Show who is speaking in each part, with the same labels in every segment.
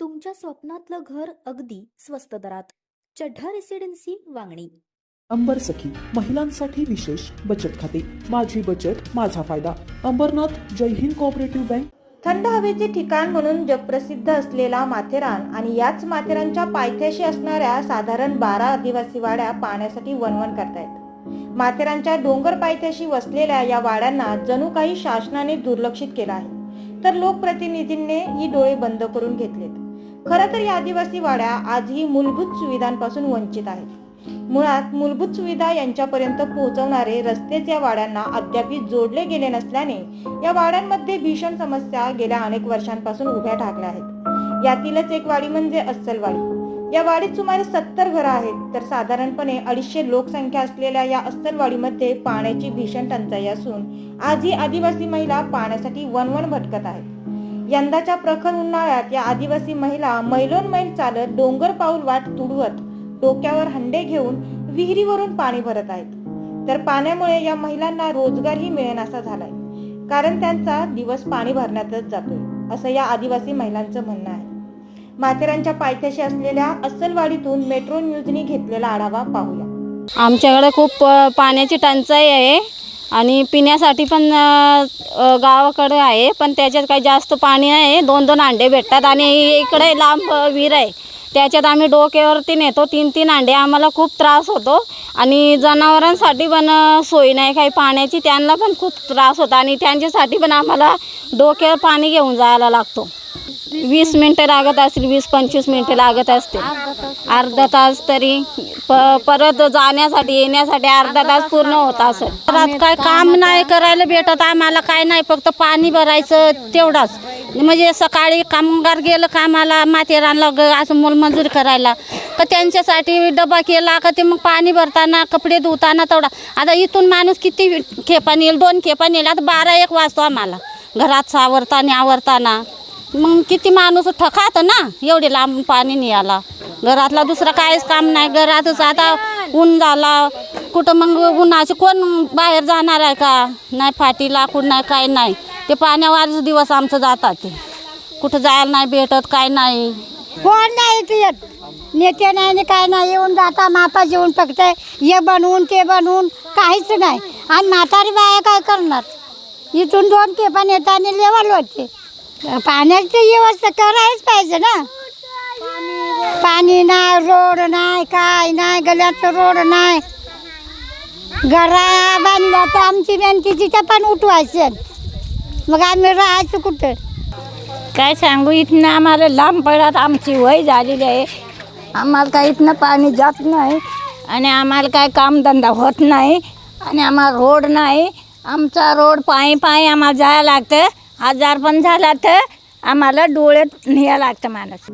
Speaker 1: तुमच्या स्वप्नातलं घर अगदी स्वस्त दरात. चढ्ढा रेसिडेन्सी वांगणी.
Speaker 2: अंबर सखी महिलांसाठी विशेष बचत खाते. माझी बचत माझा फायदा. Ambernath Jai Hind cooperative bank.
Speaker 3: थंड हवेचे ठिकाण म्हणून जगप्रसिद्ध असलेला माथेरान आणि याच माथेरानच्या पायथ्याशी असणाऱ्या साधारण बारा आदिवासी वाड्या पाण्यासाठी वणवण करतायत. माथेरानच्या डोंगर पायथ्याशी वसलेल्या या वाड्यांना जणू काही शासनाने दुर्लक्षित केलं आहे. तर लोकप्रतिनिधींनी ही डोळे बंद करून घेतलेत. खरं तर या आदिवासी वाड्या आजही मूलभूत सुविधांपासून वंचित आहेत. मुळात मूलभूत सुविधा यांच्यापर्यंत पोहोचवणारे रस्तेच या वाड्यांना अद्याप जोडले गेले नसल्याने या वाड्यांमध्ये भीषण समस्या गेल्या अनेक वर्षांपासून उभ्या ठाकल्या आहेत. यातीलच एक वाडी म्हणजे अस्सलवाडी. या वाडीत सुमारे सत्तर घरं आहेत. तर साधारणपणे अडीचशे लोकसंख्या असलेल्या या अस्तरवाडीमध्ये पाण्याची भीषण टंचाई असून आजही आदिवासी महिला पाण्यासाठी वनवन भटकत आहेत. यंदाच्या प्रखर उन्हाळ्यात या आदिवासी महिला मैलोन मैल चालत डोंगर पाऊल वाट तुडवत डोक्यावर हंडे घेऊन विहिरीवरून पाणी भरत आहेत. तर पाण्यामुळे या महिलांना रोजगारही मिळेनासा झालाय. कारण त्यांचा दिवस पाणी भरण्यातच जातोय असं या आदिवासी महिलांचं म्हणणं आहे. माथेरानच्या पायथ्याशी असलेल्या अस्सलवाडीतून मेट्रो न्यूजनी घेतलेला आढावा पाहूया.
Speaker 4: आमच्याकडे खूप पाण्याची टंचाई आहे आणि पिण्यासाठी पण गावाकडे आहे पण त्याच्यात काही जास्त पाणी आहे दोन दोन अंडे भेटतात आणि इकडे लांब विहीर आहे. त्याच्यात आम्ही डोक्यावरती नेतो तीन तीन अंडे. आम्हाला खूप त्रास होतो आणि जनावरांसाठी पण सोय नाही. काही पाण्याची त्यांना पण खूप त्रास होतो आणि त्यांच्यासाठी पण आम्हाला डोक्यावर पाणी घेऊन जायला लागतो. वीस मिनटं लागत असतील वीस पंचवीस मिनटं लागत असतील. अर्धा तास तरी प परत जाण्यासाठी येण्यासाठी अर्धा तास पूर्ण होत असेल. रात काय काम नाही करायला भेटत आम्हाला काय नाही फक्त पाणी भरायचं तेवढाच. म्हणजे सकाळी कामगार गेलं कामाला माथेरानला ग असं मोलमजुरी करायला. तर त्यांच्यासाठी डबा केला का ते मग पाणी भरताना कपडे धुताना तेवढा. आता इथून माणूस किती खेपा नेईल दोन खेपा येईल. आता बारा एक वाजतो आम्हाला. घरात सावरताना आवरताना. मग किती माणूस ठकात ना? एवढे लांब पाणी न्यायला. घरातला दुसरं काहीच काम नाही. घरातच आता ऊन झाला. कुठं मग उन्हाचे कोण बाहेर जाणार आहे का? नाही फाटी लाकूड नाही काय नाही. ते पाण्यावरच दिवस आमचं जातात ते. कुठं जायला नाही भेटत काय नाही.
Speaker 5: कोण नाही ते येत. नेते नाही काय नाही. येऊन जाता माता जेवून फक्त हे बनवून ते बनवून. काहीच नाही. आणि म्हातारी बाया काय करणार? इथून दोन केपा नेता आणि लेवल होते. पाण्याची व्यवस्था करायच पाहिजे ना. पाणी नाही रोड नाही काय नाही गल्याचं रोड नाही. घरा बांधल्या तर आमची बँकी तिथं पण उठवायचे. मग आम्ही राहायचं कुठं?
Speaker 4: काय सांगू इथनं आम्हाला लांब पडत आमची वय झालेली आहे. आम्हाला काय इथनं पाणी जात नाही. आणि आम्हाला काय कामधंदा होत नाही. आणि आम्हाला रोड नाही. आमचा रोड पायी पायी आम्हाला जायला लागतं. आजार पण झाला तर आम्हाला डोळ्यात न्याय लागतं माणूस.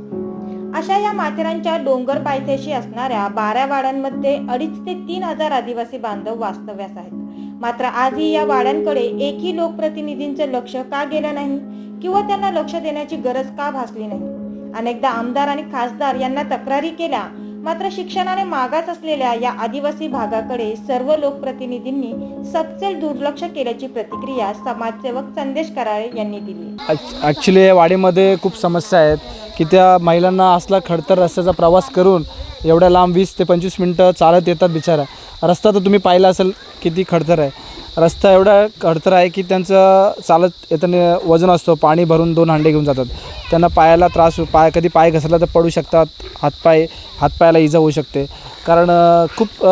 Speaker 3: अशा या माथेरानच्या डोंगर पायथ्याशी असणाऱ्या बारा वाड्यांमध्ये अडीच ते तीन हजार आदिवासी बांधव वास्तव्यास आहेत. मात्र आजही या वाड्यांकडे एकही लोकप्रतिनिधींचं लक्ष का गेलं नाही किंवा त्यांना लक्ष देण्याची गरज का भासली नाही? अनेकदा आमदार आणि खासदार यांना तक्रारी केल्या मात्र शिक्षणाने मागास असलेल्या या आदिवासी भागाकडे सर्व लोकप्रतिनिधींनी सपसेल दुर्लक्ष केल्याची प्रतिक्रिया समाजसेवक संदेश कराळे यांनी दिली.
Speaker 6: ॲक्च्युली वाडीमध्ये खूप समस्या आहेत की त्या महिलांना असला खडतर रस्त्याचा प्रवास करून एवढ्या लांब वीस ते पंचवीस मिनटं चालत येतात बिचारा रस्ता तर तुम्ही पाहिला असेल किती खडतर आहे. रस्ता एवढा खडतर आहे की त्यांचं चालत येताना वजन असतो पाणी भरून दोन हांडे घेऊन जातात. त्यांना पायाला त्रास पाय कधी पाय घसरला तर पडू शकतात हातपाय हातपायाला इजा होऊ शकते. कारण खूप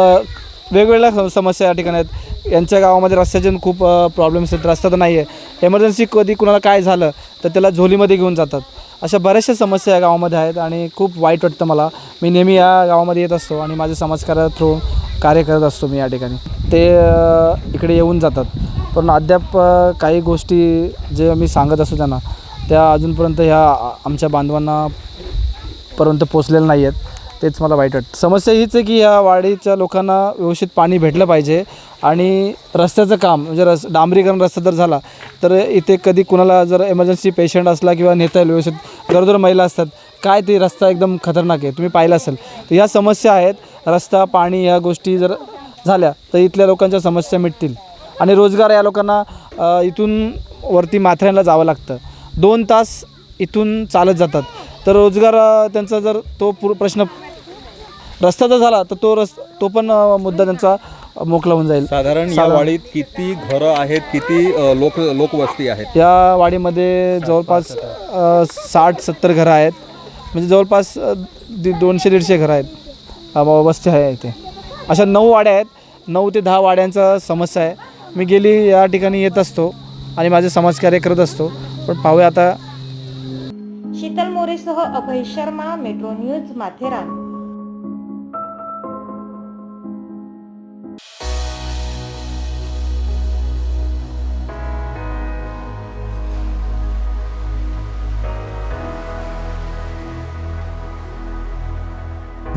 Speaker 6: वेगवेगळ्या समस्या या ठिकाणी आहेत. यांच्या गावामध्ये रस्त्याचे पण खूप प्रॉब्लेम्स आहेत. रस्ता तर नाही आहे एमर्जन्सी कधी कुणाला काय झालं तर त्याला झोलीमध्ये घेऊन जातात. अशा बऱ्याचशा समस्या या गावामध्ये आहेत आणि खूप वाईट वाटतं मला. मी नेहमी या गावामध्ये येत असतो आणि माझ्या समाजकारा थ्रू कार्य करत असतो मी या ठिकाणी. ते इकडे येऊन जातात. पण अद्याप काही गोष्टी जे मी सांगत असतो त्यांना त्या अजूनपर्यंत ह्या आमच्या बांधवांना पर्यंत पोचलेलं नाही आहेत तेच मला वाईट वाटतं. समस्या हीच आहे की या वाडीच्या लोकांना व्यवस्थित पाणी भेटलं पाहिजे आणि रस्त्याचं काम म्हणजे रस डांबरीकरण रस्ता जर झाला तर इथे कधी कुणाला जर एमर्जन्सी पेशंट असला किंवा नेता येईल व्यवस्थित गरोदर महिला असतात काय ते रस्ता एकदम खतरनाक आहे तुम्ही पाहिलं असेल. तर ह्या समस्या आहेत. रस्ता पाणी ह्या गोष्टी जर झाल्या तर इथल्या लोकांच्या समस्या मिटतील. आणि रोजगार या लोकांना इथून वरती माथेरानला जावं लागतं. दोन तास इथून चालत जातात. तर रोजगार त्यांचा जर तो पूर प्रश्न रस्ता जर झाला तर तो रस तो पण मुद्दा त्यांचा मोकला होऊन जाईल.
Speaker 7: साधारण या. वाडीत किती घरं आहेत किती लोक लोकवस्ती आहेत?
Speaker 6: या वाडीमध्ये जवळपास साठ सत्तर घरं आहेत. म्हणजे जवळपास दोनशे दीडशे घरं आहेत. वस्ती आहे इथे. अशा नऊ वाड्या आहेत. नऊ ते दहा वाड्यांचा समस्या आहे. मी गेली या ठिकाणी येत असतो आणि माझे समाजकार्य करत असतो. पण पाहूया आता.
Speaker 3: Sheetal मोरेसह Abhay Sharma metro news Matheran.